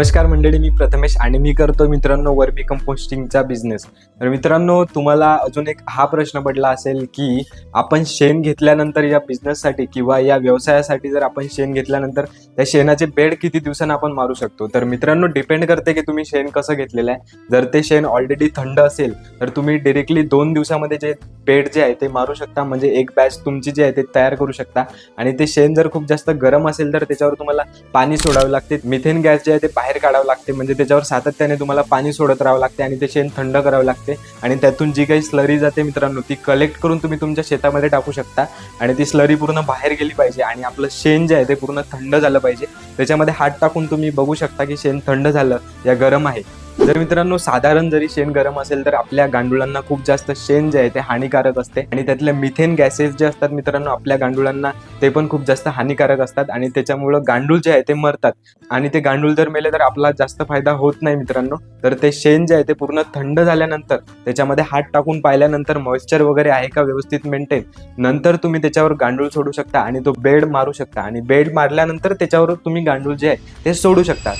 नमस्कार मंडळी मी प्रथमेश आणि मी करतो मित्रांनो वर्मी कंपोस्टिंगचा बिझनेस तर मित्रांनो तुम्हाला अजून एक हा प्रश्न पडला असेल की आपण शेण घेतल्यानंतर या बिझनेससाठी किंवा या व्यवसायासाठी जर आपण शेण घेतल्यानंतर त्या शेणाचे बेड किती दिवसांनी आपण मारू शकतो? तर मित्रांनो डिपेंड करते की तुम्ही शेण कसं घेतलेलं आहे. जर ते शेण ऑलरेडी थंड असेल तर तुम्ही डिरेक्टली दोन दिवसामध्ये जे बेड जे आहे ते मारू शकता. म्हणजे एक बॅच तुमची जी आहे ते तयार करू शकता. आणि ते शेण जर खूप जास्त गरम असेल तर त्याच्यावर तुम्हाला पाणी सोडावे लागते. मिथेन गॅस जे आहे ते बाहेर बाहेर काढावं लागते. म्हणजे त्याच्यावर सातत्याने तुम्हाला पाणी सोडत राहावं लागते आणि ते शेण थंड करावं लागते. आणि त्यातून जी काही स्लरी जाते मित्रांनो ती कलेक्ट करून तुम्ही तुमच्या शेतामध्ये टाकू शकता. आणि ती स्लरी पूर्ण बाहेर गेली पाहिजे आणि आपलं शेण जे आहे ते पूर्ण थंड झालं पाहिजे. त्याच्यामध्ये हात टाकून तुम्ही बघू शकता की शेण थंड झालं या गरम आहे. जर मित्रांनो साधारण जरी शेण गरम असेल तर आपल्या गांडुळांना खूप जास्त शेण जे आहे ते हानिकारक असते. आणि त्यातले मिथेन गॅसेस जे असतात मित्रांनो आपल्या गांडुळांना ते पण खूप जास्त हानिकारक असतात आणि त्याच्यामुळं गांडूळ जे आहे ते मरतात. आणि ते गांडूळ जर मेले तर आपला जास्त फायदा होत नाही मित्रांनो. तर ते शेण जे आहे ते पूर्ण थंड झाल्यानंतर त्याच्यामध्ये हात टाकून पाहिल्यानंतर मॉइश्चर वगैरे आहे का व्यवस्थित मेंटेन नंतर तुम्ही त्याच्यावर गांडूळ सोडू शकता आणि तो बेड मारू शकता. आणि बेड मारल्यानंतर त्याच्यावर तुम्ही गांडूळ जे आहे ते सोडू शकता.